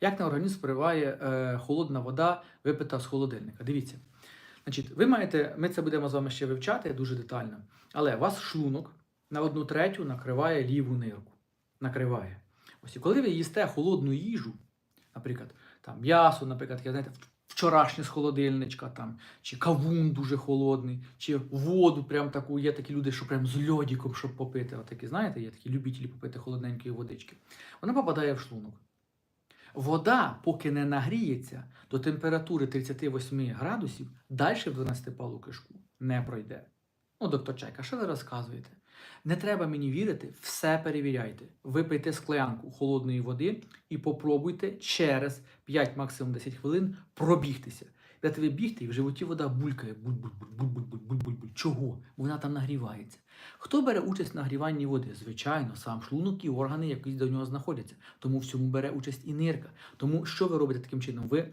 Як на організм впливає е, холодна вода, випита з холодильника? Дивіться. Значить, ви маєте, ми це будемо з вами ще вивчати дуже детально, але у вас шлунок на одну третю накриває ліву нирку. Накриває. Ось і коли ви їсте холодну їжу, наприклад, там м'ясо, наприклад, я знаєте, вчорашнє з холодильничка, там, чи кавун дуже холодний, чи воду, прям таку, є такі люди, що прям з льодиком, щоб попити. Отакі, знаєте, є такі любителі попити холодненької водички. Вона попадає в шлунок. Вода, поки не нагріється до температури 38 градусів, далі в 12-палу кишку не пройде. Ну, доктор Чайка, що ви розказуєте? Не треба мені вірити, все перевіряйте. Випийте склянку холодної води і попробуйте через 5 максимум 10 хвилин пробігтися. Будете ви бігти, і в животі вода булькає. Буль-буль-буль-буль-буль-буль-буль. Чого? Вона там нагрівається. Хто бере участь в нагріванні води? Звичайно, сам шлунок і органи, які до нього знаходяться. Тому в цьому бере участь і нирка. Тому що ви робите таким чином? Ви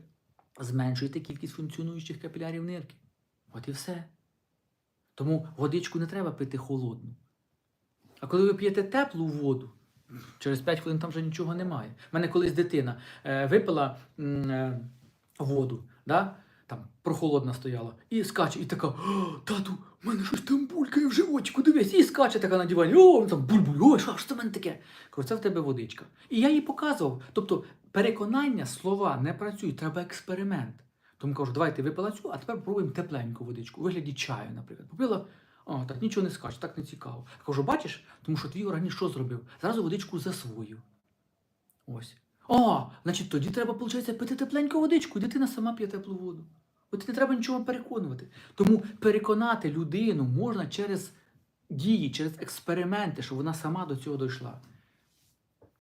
зменшуєте кількість функціонуючих капілярів нирки. От і все. Тому водичку не треба пити холодну. А коли ви п'єте теплу воду, через 5 хвилин там вже нічого немає. У мене колись дитина е, випила е, воду, да? Там прохолодна стояла, і скаче, і така: тату, в мене щось там булькає в животику, дивись, і скаче така на дивані, о, там буль-буль, ой, що ж це в мене таке? Кажу, це в тебе водичка. І я їй показував. Тобто переконання, слова не працюють, треба експеримент. Тому кажу, давайте випила цю, а тепер попробуємо тепленьку водичку, у вигляді чаю, наприклад. Попила, о, так нічого не скаче, так не цікаво. Кажу, бачиш, тому що твій організм що зробив? Зразу водичку засвоїв. Ось. О, значить, тоді треба, виходить, пити тепленьку водичку, і дитина сама п'є теплу воду. От не треба нічого переконувати. Тому переконати людину можна через дії, через експерименти, щоб вона сама до цього дійшла.